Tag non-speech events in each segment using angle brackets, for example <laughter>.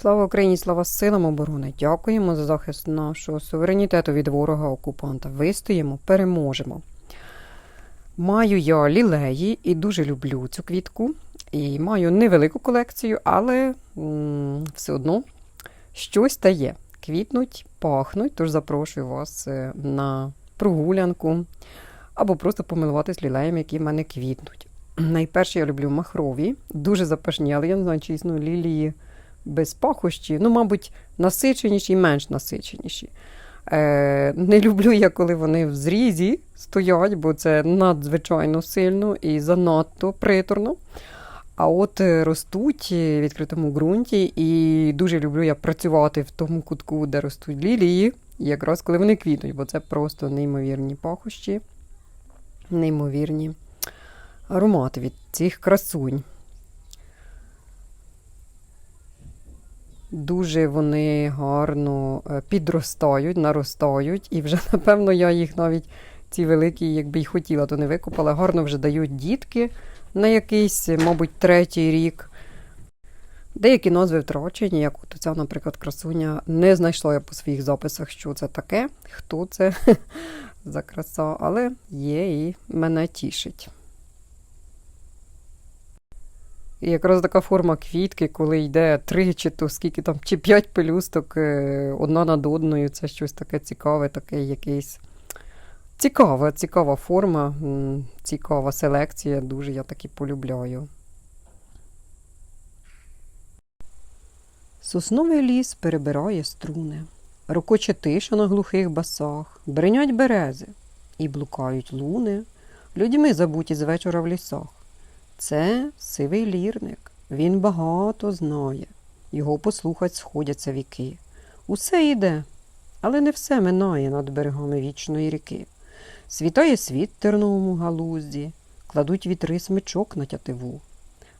Слава Україні, слава силам оборони! Дякуємо за захист нашого суверенітету від ворога окупанта. Вистоїмо, переможемо. Маю я лілеї і дуже люблю цю квітку. І маю невелику колекцію, але м, все одно щось та є. Квітнуть, пахнуть, тож запрошую вас е, на прогулянку або просто помилуватись лілеями, які в мене квітнуть. <clears throat> Найперше я люблю махрові, дуже запашні, але я не знаю, існують лілії без пахощі, ну, мабуть, насиченіші і менш насиченіші. Е, не люблю я, коли вони в зрізі стоять, бо це надзвичайно сильно і занадто приторно. А от е, ростуть в відкритому ґрунті, і дуже люблю я працювати в тому кутку, де ростуть лілії, якраз коли вони квітнуть, бо це просто неймовірні пахощі, неймовірні аромати від цих красунь. Дуже вони гарно е, підростають, наростають, і вже, <laughs> напевно, я їх навіть ці великі, якби й хотіла, то не викопала. Гарно вже дають дітки на якийсь, мабуть, третій рік. Деякі назви втрачені, як от ця, наприклад, красуня. Не знайшла я по своїх записах, що це таке, хто це <laughs> за краса, але є і мене тішить. І якраз така форма квітки, коли йде три чи то скільки там, чи п'ять пелюсток е, одна над одною, це щось таке цікаве, таке якийсь. Цікава, цікава форма, цікава селекція, дуже я таки полюбляю. Сосновий ліс перебирає струни, рокоче тиша на глухих басах, бринять берези і блукають луни, людьми забуті з вечора в лісах. Це сивий лірник, він багато знає, його послухать сходяться віки. Усе йде, але не все минає над берегами вічної ріки. Світає світ терновому галузді, кладуть вітри смичок на тятиву.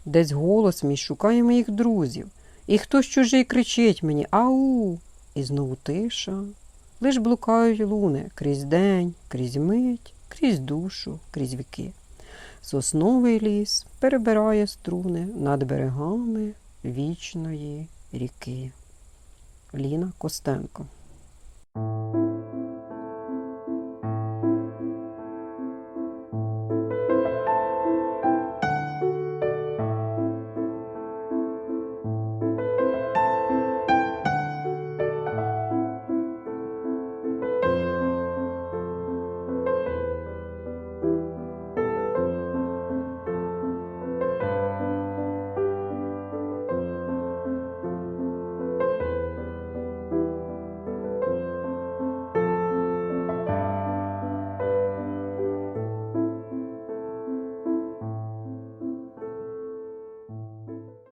Десь голос мій шукає моїх друзів, і хтось чужий кричить мені Ау! І знову тиша. Лиш блукають луни крізь день, крізь мить, крізь душу, крізь віки. Сосновий ліс перебирає струни над берегами вічної ріки. Ліна Костенко